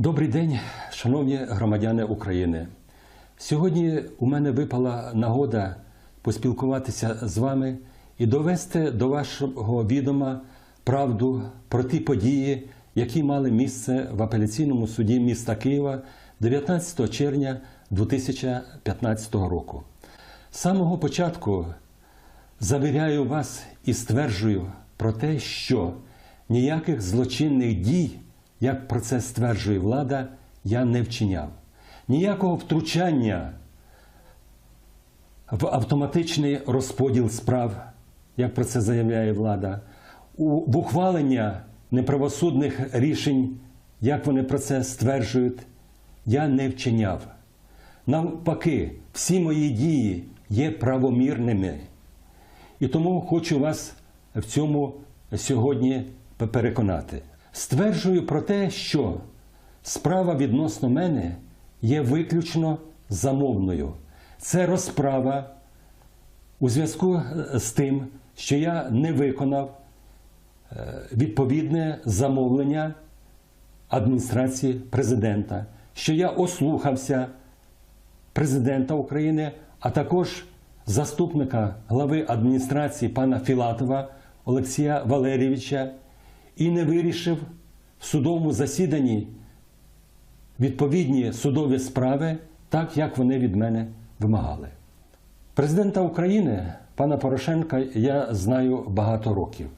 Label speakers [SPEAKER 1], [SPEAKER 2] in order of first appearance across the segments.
[SPEAKER 1] Добрий день, шановні громадяни України. Сьогодні у мене випала нагода поспілкуватися з вами і довести до вашого відома правду про ті події, які мали місце в апеляційному суді міста Києва 19 червня 2015 року. З самого початку завіряю вас і стверджую про те, що ніяких злочинних дій, як про це стверджує влада, я не вчиняв. Ніякого втручання в автоматичний розподіл справ, як про це заявляє влада, в ухвалення неправосудних рішень, як вони про це стверджують, я не вчиняв. Навпаки, всі мої дії є правомірними. І тому хочу вас в цьому сьогодні переконати. Стверджую про те, що справа відносно мене є виключно замовною. Це розправа у зв'язку з тим, що я не виконав е, відповідне замовлення адміністрації президента, що я ослухався президента України, а також заступника глави адміністрації пана Філатова Олексія Валерійовича і не вирішив в судовому засіданні відповідні судові справи, так як вони від мене вимагали. Президента України, пана Порошенка, я знаю багато років.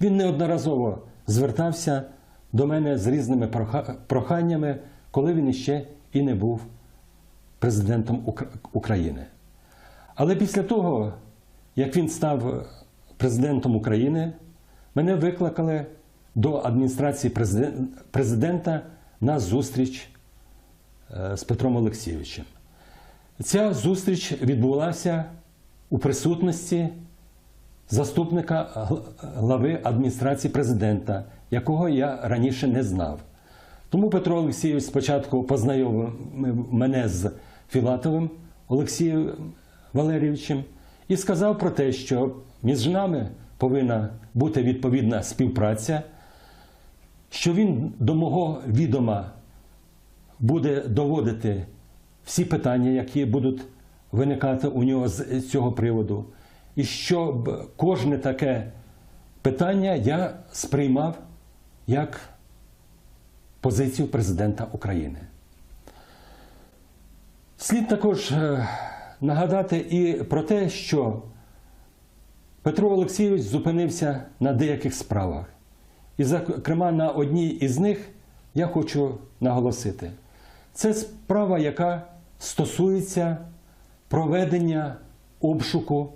[SPEAKER 1] Він неодноразово звертався до мене з різними проханнями, коли він іще і не був президентом України. Але після того, як він став президентом України, мене викликали до адміністрації президента на зустріч е, з Петром Олексійовичем. Ця зустріч відбулася у присутності заступника глави адміністрації президента, якого я раніше не знав. Тому Петро Олексійович спочатку познайомив мене з Філатовим Олексієм Валерійовичем і сказав про те, що між нами повинна бути відповідна співпраця, що він до мого відома буде доводити всі питання, які будуть виникати у нього з цього приводу, і щоб кожне таке питання я сприймав як позицію президента України. Слід також е, нагадати і про те, що Петро Олексійович зупинився на деяких справах. І, зокрема, на одній із них я хочу наголосити. Це справа, яка стосується проведення обшуку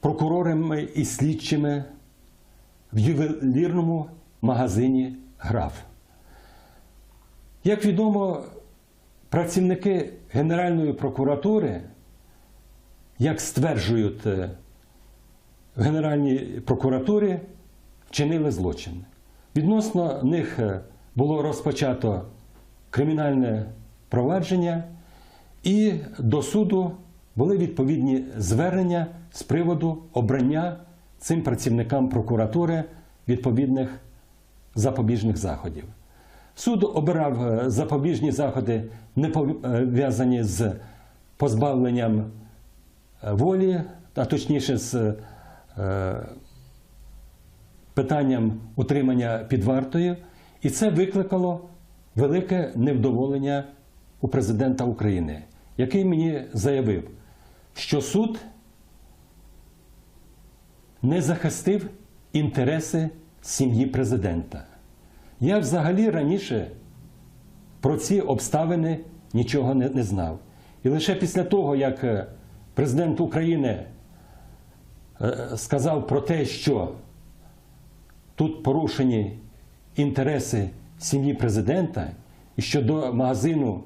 [SPEAKER 1] прокурорами і слідчими в ювелірному магазині Граф. Як відомо, працівники Генеральної прокуратури, як стверджують е, в Генеральній прокуратурі, вчинили злочин. Відносно них е, було розпочато кримінальне провадження, і до суду були відповідні звернення з приводу обрання цим працівникам прокуратури відповідних запобіжних заходів. Суд обирав е, запобіжні заходи, не пов'язані з позбавленням е, волі, а точніше з питанням утримання під вартою, і це викликало велике невдоволення у президента України, який мені заявив, що суд не захистив інтереси сім'ї президента. Я взагалі раніше про ці обставини нічого не, не знав. І лише після того, як е, президент України е, сказав про те, що тут порушені інтереси сім'ї президента, і що до магазину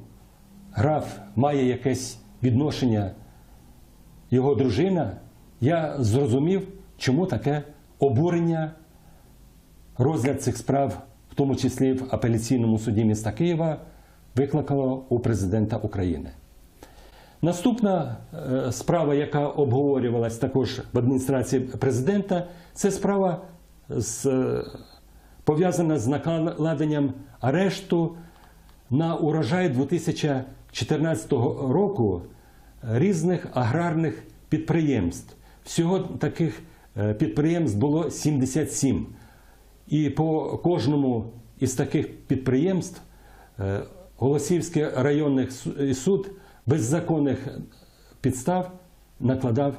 [SPEAKER 1] граф має якесь відношення його дружина, я зрозумів, чому таке обурення, розгляд цих справ, в тому числі в апеляційному суді міста Києва, викликало у президента України. Наступна е, справа, яка обговорювалась також в адміністрації президента, це справа з, е, пов'язана з накладенням арешту на урожай 2014 року різних аграрних підприємств. Всього таких е, підприємств було 77. І по кожному із таких підприємств е, Голосівський районний суд без законних підстав накладав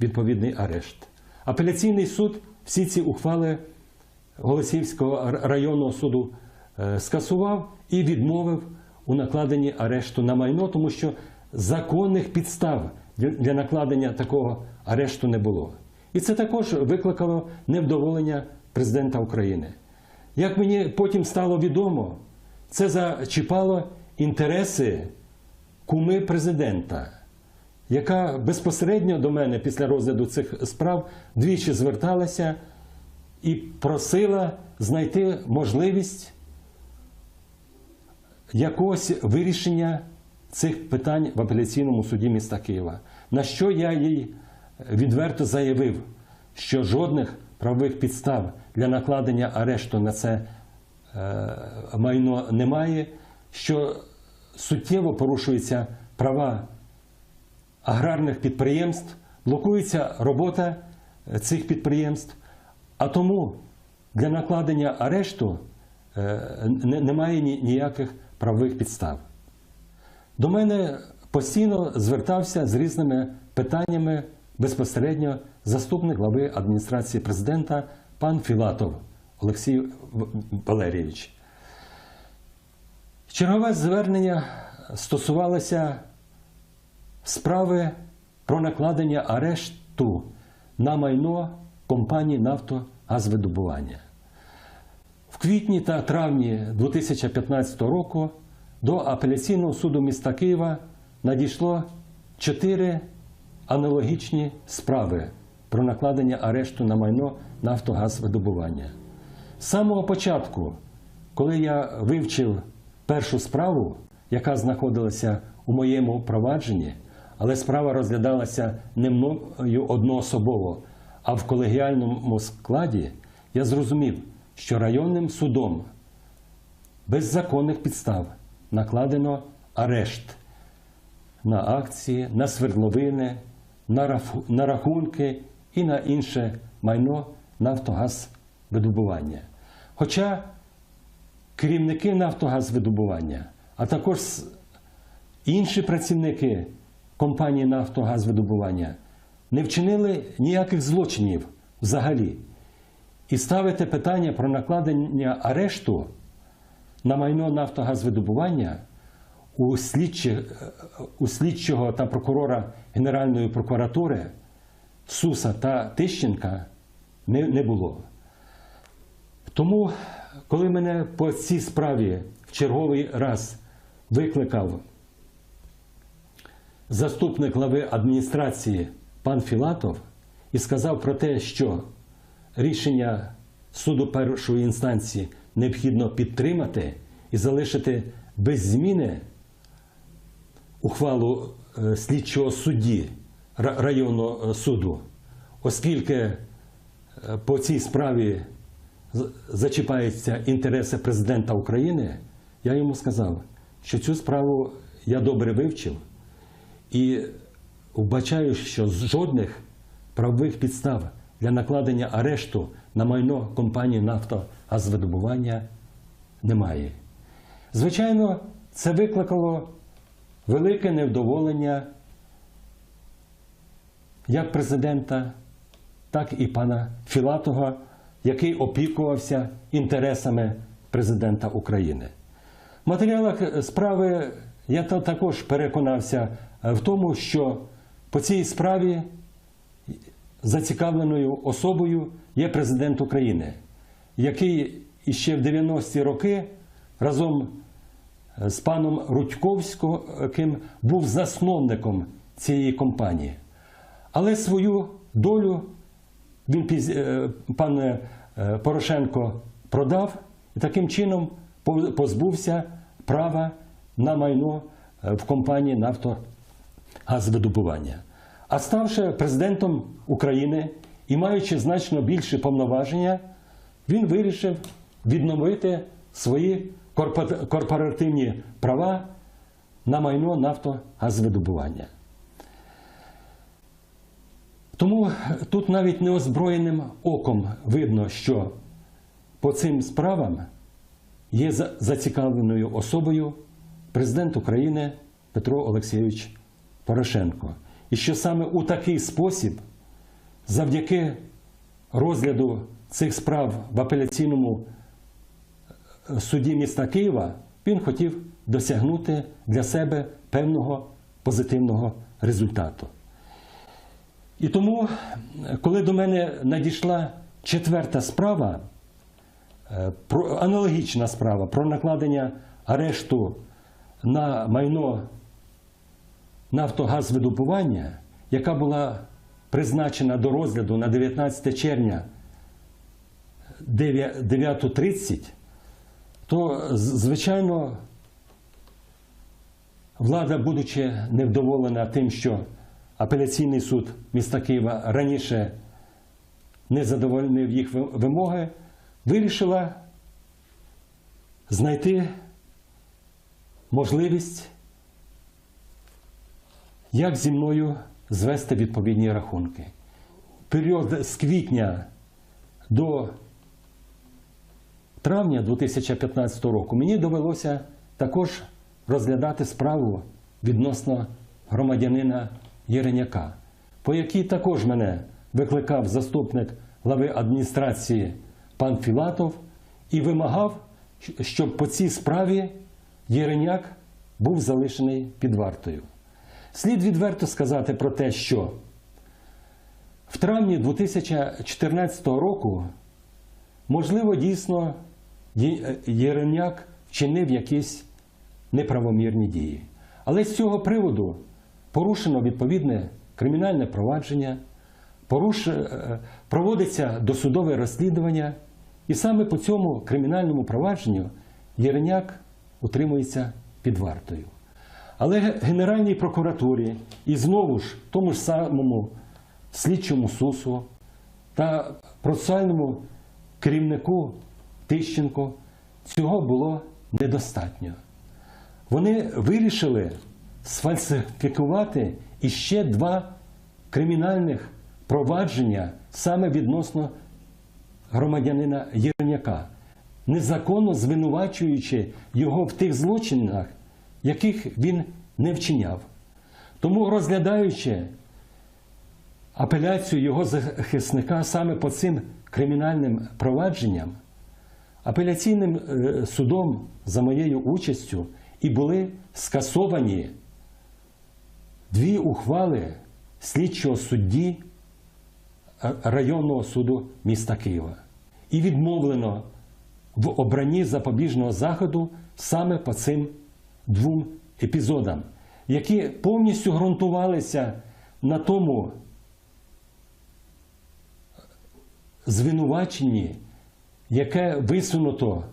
[SPEAKER 1] відповідний арешт. Апеляційний суд всі ці ухвали Голосівського районного суду е, скасував і відмовив у накладенні арешту на майно, тому що законних підстав для- для накладення такого арешту не було. І це також викликало невдоволення президента України. Як мені потім стало відомо, це зачіпало інтереси куми президента, яка безпосередньо до мене після розгляду цих справ двічі зверталася і просила знайти можливість якогось вирішення цих питань в апеляційному суді міста Києва. На що я їй відверто заявив, що жодних правових підстав для накладення арешту на це е, майно немає, що суттєво порушуються права аграрних підприємств, блокується робота е, цих підприємств, а тому для накладення арешту е, немає ніяких правових підстав. До мене постійно звертався з різними питаннями безпосередньо заступник глави адміністрації президента пан Філатов Олексій Валерійович. Чергове звернення стосувалося справи про накладення арешту на майно компанії Нафтогазвидобування. В квітні та травні 2015 року до апеляційного суду міста Києва надійшло чотири аналогічні справи про накладення арешту на майно Нафтогазвидобування. З самого початку, коли я вивчив першу справу, яка знаходилася у моєму провадженні, справа розглядалася не мною одноособово, а в колегіальному складі, я зрозумів, що районним судом без законних підстав накладено арешт на акції, на свердловини, на рахунки і на інше майно Нафтогазвидобування. Хоча керівники Нафтогазвидобування, а також інші працівники компанії Нафтогазвидобування не вчинили ніяких злочинів взагалі. І ставити питання про накладення арешту на майно Нафтогазвидобування у, слідчі, у слідчого та прокурора Генеральної прокуратури Суса та Тищенка не, не було. Тому, коли мене по цій справі в черговий раз викликав заступник глави адміністрації пан Філатов і сказав про те, що рішення суду першої інстанції необхідно підтримати і залишити без зміни ухвалу е, слідчого судді районного е, суду, оскільки е, по цій справі зачіпаються інтереси президента України, я йому сказав, що цю справу я добре вивчив і вбачаю, що жодних правових підстав для накладення арешту на майно компанії «Нафтогазвидобування» немає. Звичайно, це викликало велике невдоволення як президента, так і пана Філатова, який опікувався інтересами президента України. В матеріалах справи я також переконався в тому, що по цій справі зацікавленою особою є президент України, який іще в 90-ті роки разом з паном Рудьковським був засновником цієї компанії. Але свою долю він піз- е, пан е, Порошенко продав і таким чином позбувся права на майно е, в компанії Нафтогазвидобування. А ставши президентом України і маючи значно більше повноваження, він вирішив відновити свої корпоративні права на майно нафтогазовидобування. Тому тут навіть неозброєним оком видно, що по цим справам є зацікавленою особою президент України Петро Олексійович Порошенко. І що саме у такий спосіб, завдяки розгляду цих справ в апеляційному е, суді міста Києва, він хотів досягнути для себе певного позитивного результату. І тому, е, коли до мене надійшла четверта справа, е, аналогічна справа про накладення арешту на майно нафтогазвидобування, яка була призначена до розгляду на 19 червня 9.30, то, звичайно, влада, будучи невдоволена тим, що апеляційний суд міста Києва раніше не задовольнив їх вимоги, вирішила знайти можливість, як зі мною звести відповідні рахунки. Період з квітня до травня 2015 року мені довелося також розглядати справу відносно громадянина Єреняка, по якій також мене викликав заступник глави адміністрації пан Філатов і вимагав, щоб по цій справі Єреняк був залишений під вартою. Слід відверто сказати про те, що в травні 2014 року Можливо, дійсно Є- Єреняк вчинив якісь неправомірні дії. Але з цього приводу порушено відповідне кримінальне провадження, поруш... е, проводиться досудове розслідування, і саме по цьому кримінальному провадженню Єреняк утримується під вартою. Але Генеральній прокуратурі і знову ж тому ж самому слідчому СУСу та процесуальному керівнику Тищенко цього було недостатньо. Вони вирішили сфальсифікувати іще два кримінальних провадження саме відносно громадянина Єрняка, незаконно звинувачуючи його в тих злочинах, яких він не вчиняв. Тому розглядаючи апеляцію його захисника саме по цим кримінальним провадженням, апеляційним е, судом за моєю участю і були скасовані дві ухвали слідчого судді е, районного суду міста Києва. І відмовлено в обранні запобіжного заходу саме по цим двом епізодам, які повністю ґрунтувалися на тому звинуваченні, яке висунуто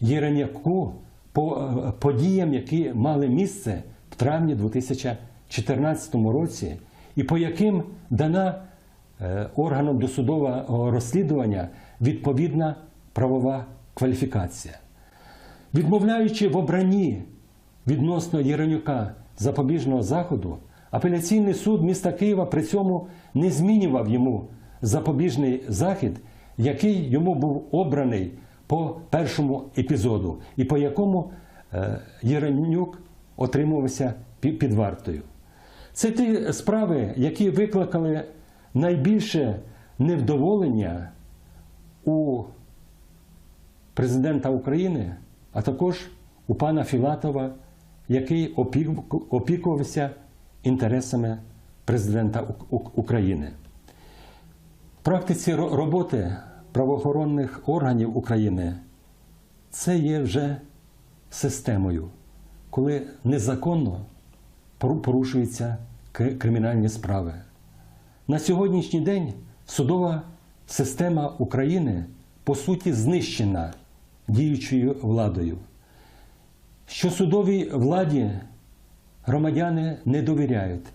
[SPEAKER 1] Єреняку по е, подіям, які мали місце в травні 2014 році, і по яким дана е, органам досудового розслідування відповідна правова кваліфікація. Відмовляючи в обранні відносно Єренюка запобіжного заходу, апеляційний суд міста Києва при цьому не змінював йому запобіжний захід, який йому був обраний по першому епізоду, і по якому е, Єренюк отримувався під вартою. Це ті справи, які викликали найбільше невдоволення у президента України, а також у пана Філатова, який опікувався інтересами президента України. В практиці роботи правоохоронних органів України це є вже системою, коли незаконно порушуються кримінальні справи. На сьогоднішній день судова система України по суті знищена діючою владою. Що судовій владі громадяни не довіряють.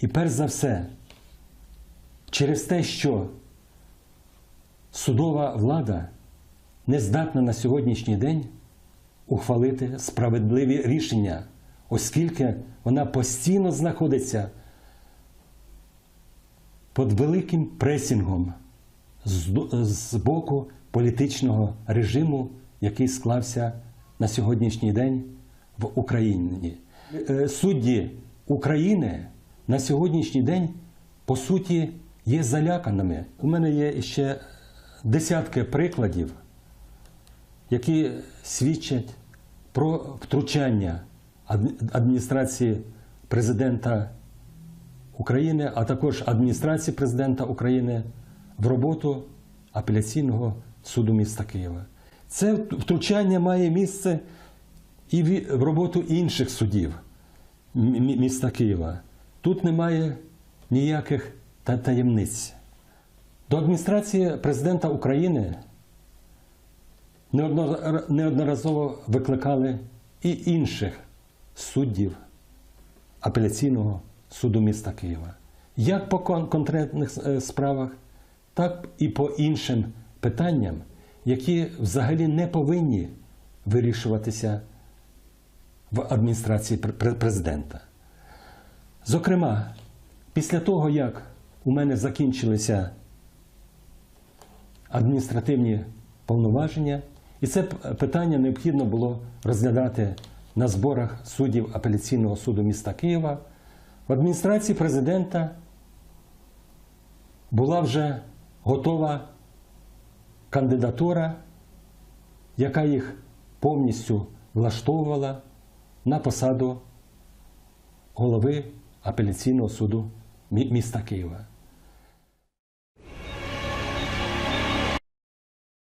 [SPEAKER 1] І перш за все, через те, що судова влада не здатна на сьогоднішній день ухвалити справедливі рішення, оскільки вона постійно знаходиться під великим пресінгом з, боку політичного режиму, який склався на сьогоднішній день в Україні. Е, Судді України на сьогоднішній день, по суті, є заляканими. У мене є ще десятки прикладів, які свідчать про втручання адміністрації президента України, а також адміністрації президента України в роботу апеляційного суду міста Києва. Це втручання має місце і в роботу інших судів міста Києва. Тут немає ніяких таємниць. До адміністрації президента України неодно- неодноразово викликали і інших суддів апеляційного суду міста Києва. Як по конкретних е, справах, так і по іншим питанням, які взагалі не повинні вирішуватися в адміністрації пр- пр- президента. Зокрема, після того, як у мене закінчилися адміністративні повноваження, і це питання необхідно було розглядати на зборах суддів апеляційного суду міста Києва. В адміністрації президента була вже готова кандидатура, яка їх повністю влаштовувала на посаду голови апеляційного суду міста Києва.